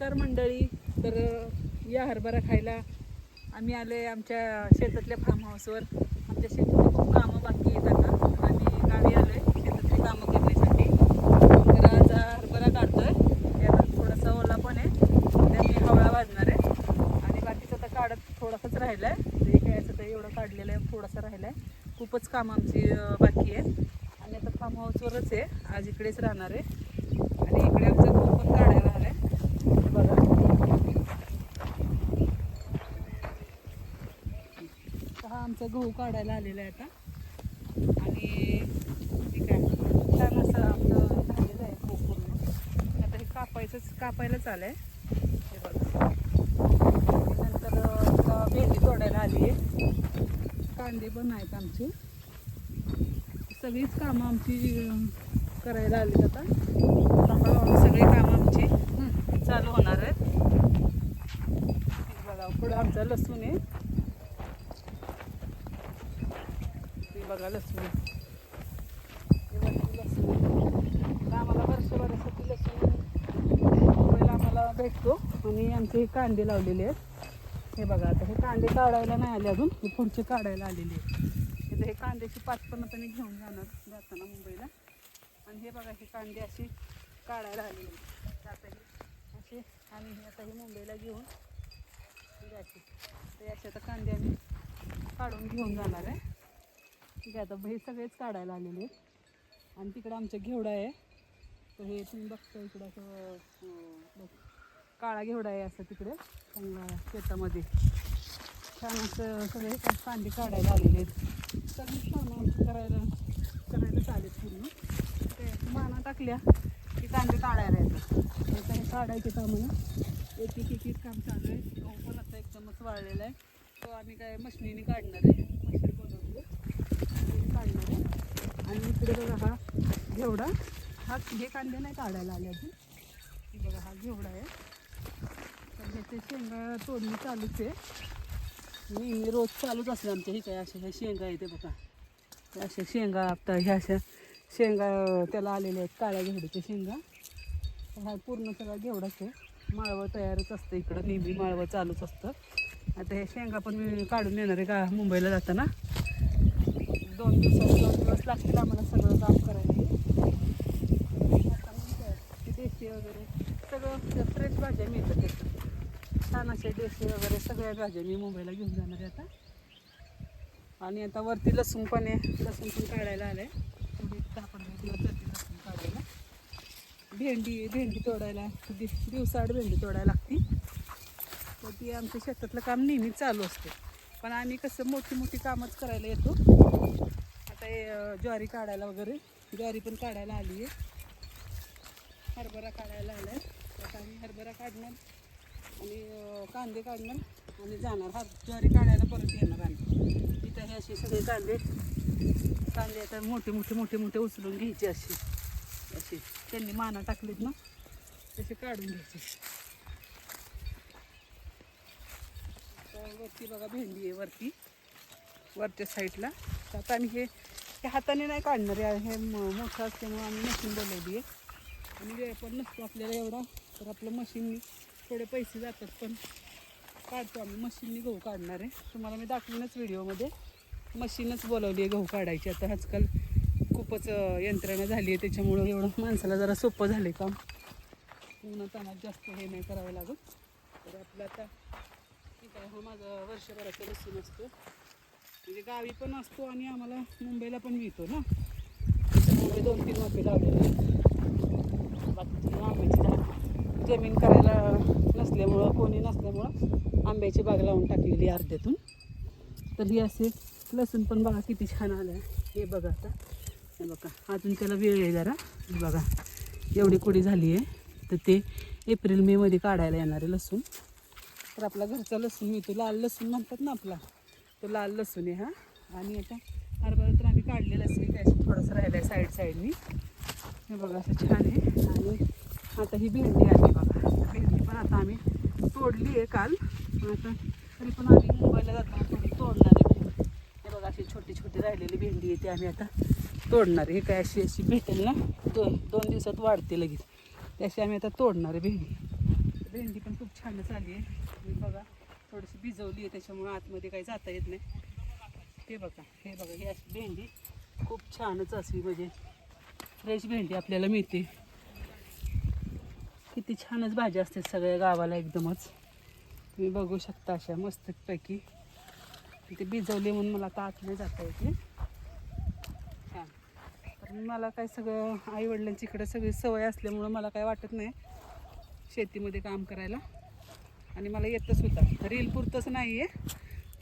नमस्कार मंडळी. तर या हरभरा खायला आम्ही आलो आहे आमच्या शेतातल्या फार्म हाऊसवर आमच्या शेतात खूप कामं बाकी आहेत ना आम्ही गावी आलो आहे शेतातली कामं करण्यासाठी. तर आज हरभरा काढतो आहे याला थोडासा ओला पण आहे. त्यात मी हवळा वाजणार आहे. आणि बाकीचं आता काढत थोडासाच राहिला आहे जे काय असं तर एवढं काढलेलं आहे थोडासा राहिला आहे खूपच कामं आमची बाकी आहे आणि आता फार्म हाऊसवरच आहे. आज इकडेच राहणार आहे. आणि इकडे आमचं गहू पण काढायला आलाय हे बघा तर हा आमचा गहू काढायला आलेला आहे आता. आणि ठीक आहे छान असं आपलं झालेलं आहे गहू पूर्ण आता हे कापायचंच कापायलाच आलं हे बघा. नंतर भेंडी तोडायला आली आहे. कांदे पण आहेत आमचे. सगळीच कामं आमची करायला आली आता. आता सगळी कामं आमची चालू होणार आहेत. बघा पुढं आमचा लसूण आहे हे बघा लसूण. लसूण तर आम्हाला वर्षभरासाठी लसूण मुंबईला आम्हाला भेटतो. आणि आमचे हे कांदे लावलेले आहेत. हे बघा आता हे कांदे काढायला नाही आले अजून. हे पुढचे काढायला आलेले आहेत. हे कांद्याची पाच पण मी घेऊन जाणार जाताना मुंबईला. आणि हे बघा हे कांदे असे काढायला आलेले आहेत. आता हे असे आम्ही हे आता हे मुंबईला घेऊन जायचे. तर असे आता कांदे आम्ही काढून घेऊन जाणार आहे. ठीक आहे आता हे सगळेच काढायला आलेले आहेत. आणि तिकडं आमच्या घेवडा आहे. तर हे तुम्ही बघता इकडं असं काळा घेवडा आहे असं तिकडे चांगला शेतामध्ये. छान असं सगळे कांदे काढायला आलेले आहेत. सगळी छान करायला करायला चालेल पूर्ण. ते माना टाकल्या की कांदे काढायला येतात. हे काही काढायचे कामाला एक एक एक एक काम चालू आहे. गहू पण आता एकदमच वाळलेला आहे. तो आम्ही काय मशिनीने काढणार आहे. काढणार. आहे आणि इकडे बघा हा घेवडा. हा हे कांदे नाही काढायला आले अजून. बघा हा घेवडा आहे. तर ह्याचे शेंगा तोडणी चालूच आहे. मी रोज चालूच असते आमच्या हे काय अशा ह्या शेंगा आहे ते बघा. अशा शेंगा आता ह्या अशा शेंगा त्याला आलेल्या आहेत. काळ्या घेवड्याच्या शेंगा. हा पूर्ण सगळा घेवडाच आहे. माळवं तयारच असतं इकडं. नेहमी माळवं चालूच असतं. आता हे शेंगा पण मी काढून येणार आहे का मुंबईला जाताना. दोन दिवसात दोन दिवस लागतील आम्हाला सगळं काम करायला. आता मग काय, ते देशी वगैरे सगळं फ्रेश भाज्या मिळतात त्याच्यात छान असे देशी वगैरे सगळ्या भाज्या मी मुंबईला घेऊन जाणार आहे आता. आणि आता वरती लसूण पण आहे. लसूण पण काढायला आलं आहे म्हणजे थोडी दहा पंधरा दिवस जातील लसूण काढायला. भेंडी भेंडी तोडायला. दि दिवसाआड भेंडी तोडायला लागते तर ती आमच्या शेतातलं काम नेहमी चालू असते. पण आम्ही कसं मोठी मोठी कामच करायला येतो. आहे ज्वारी काढायला वगैरे. ज्वारी पण काढायला आली आहे. हरभरा काढायला आला आहे आता आम्ही हरभरा काढणार आणि कांदे काढणार आणि जाणार. हर ज्वारी काढायला परत येणार आम्ही. इथं हे असे सगळे कांदे. कांदे आता मोठे मोठे मोठे मोठे उचलून घ्यायचे असे. असे. त्यांनी माना टाकलीत ना. तसे काढून घ्यायचे. वरती बघा भेंडी आहे वरती. वरच्या साईडला तर आता आम्ही हे हे हाताने नाही काढणार आहे. हे म- मोठं असल्यामुळे आम्ही मशीन बोलवली आहे. आणि वेळ पण नसतो आपल्याला एवढा. तर आपलं मशीननी थोडे पैसे जातात पण काढतो आम्ही. मशीननी गहू काढणार आहे. तुम्हाला मी दाखवीनच व्हिडिओमध्ये. मशीनच बोलवली आहे गहू काढायची. आता आजकाल खूपच यंत्रणा झाली आहे. त्याच्यामुळं एवढं माणसाला जरा सोपं झालं आहे काम. पूर्ण तानात जास्त हे नाही करावं लागत. तर आपलं आता ठीक आहे हा माझा वर्षभराचा मशीन असतो. म्हणजे गावी पण असतो आणि आम्हाला मुंबईला पण मिळतो ना. त्याच्यामुळे दोन तीन वाफे लावलेले बाकी आंब्याची झाड. जमीन करायला नसल्यामुळं कोणी नसल्यामुळं आंब्याची बाग लावून टाकलेली अर्ध्यातून. तर ही असे लसूण पण बघा किती छान आलं आहे हे बघा आता. हे बघा. अजून त्याला वेळ आहे जरा. बघा. एवढी कुडी झाली आहे. तर ते एप्रिल मेमध्ये काढायला येणार आहे लसूण. तर आपला घरचा लसूण मिळतो. लाल लसूण म्हणतात ना आपला. तो लाल लसूण आहे हा. आणि आता हरभरा तर आम्ही काढलेला असेल त्याच्यात थोडंसं राहिलं आहे साईड साईडनी हे बघा असं छान आहे. आणि आता ही भेंडी आली बघा. भेंडी पण आता आम्ही तोडली आहे काल. आता तरी पण आम्ही मुंबईला जाताना थोडी तोडणार आहे. भेंडी. हे बघा अशी छोटी छोटी राहिलेली भेंडी आहे ती आम्ही आता तोडणार आहे. हे काय अशी अशी भेटेल ना? दो दोन दिवसात वाढते लगेच. त्याशी आम्ही आता तोडणार आहे भेंडी. भेंडी पण खूप छानच आली आहे. बघा. थोडीशी भिजवली आहे त्याच्यामुळं आतमध्ये काही जाता येत नाही. ते बघा हे बघा ही अशी भेंडी. खूप छानच असली म्हणजे फ्रेश भेंडी आपल्याला मिळते. किती छानच भाज्या असते सगळ्या गावाला एकदमच. तुम्ही बघू शकता अशा मस्तपैकी. ते भिजवले म्हणून मला आता आतमध्ये जाता येते छान. तर मला काय सगळं आईवडिलांची इकडं सगळी सवय असल्यामुळं मला काय वाटत नाही शेतीमध्ये काम करायला. आणि मला येतं सुद्धा. रील पुरतंच नाही आहे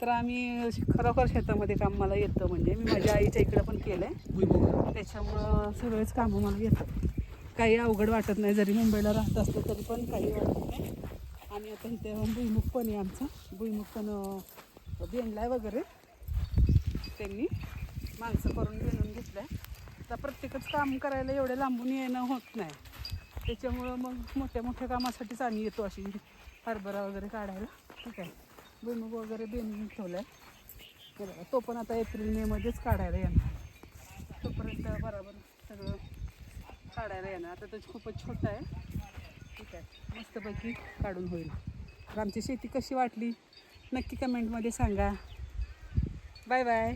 तर आम्ही खरोखर शेतामध्ये काम मला येतं म्हणजे. मी माझ्या आईच्या इकडं पण केलं आहे त्याच्यामुळं सगळेच कामं मला येतं काही अवघड वाटत नाही. जरी मुंबईला राहत असलं तरी पण काही वाटत नाही. आणि आता इथे भुईमुग पण आहे आमचा. भुईमुग पण अं, बेंडलाय वगैरे. त्यांनी माणसं करून बेणून घेतलं आहे तर प्रत्येकच काम करायला एवढे लांबून येणं होत नाही. त्याच्यामुळं मग मोठ्या मोठ्या कामासाठीच आम्ही येतो अशी. हरभरा वगैरे काढायला. ठीक आहे. भुईमुग वगैरे बिन ठेवलं आहे तो पण आता एप्रिल मेमध्येच काढायला येणार. तोपर्यंत बरोबर सगळं काढायला येणार. आता तर खूपच छोटा आहे. ठीक आहे. मस्तपैकी काढून होईल. तर आमची शेती कशी वाटली? नक्की कमेंटमध्ये सांगा. Bye bye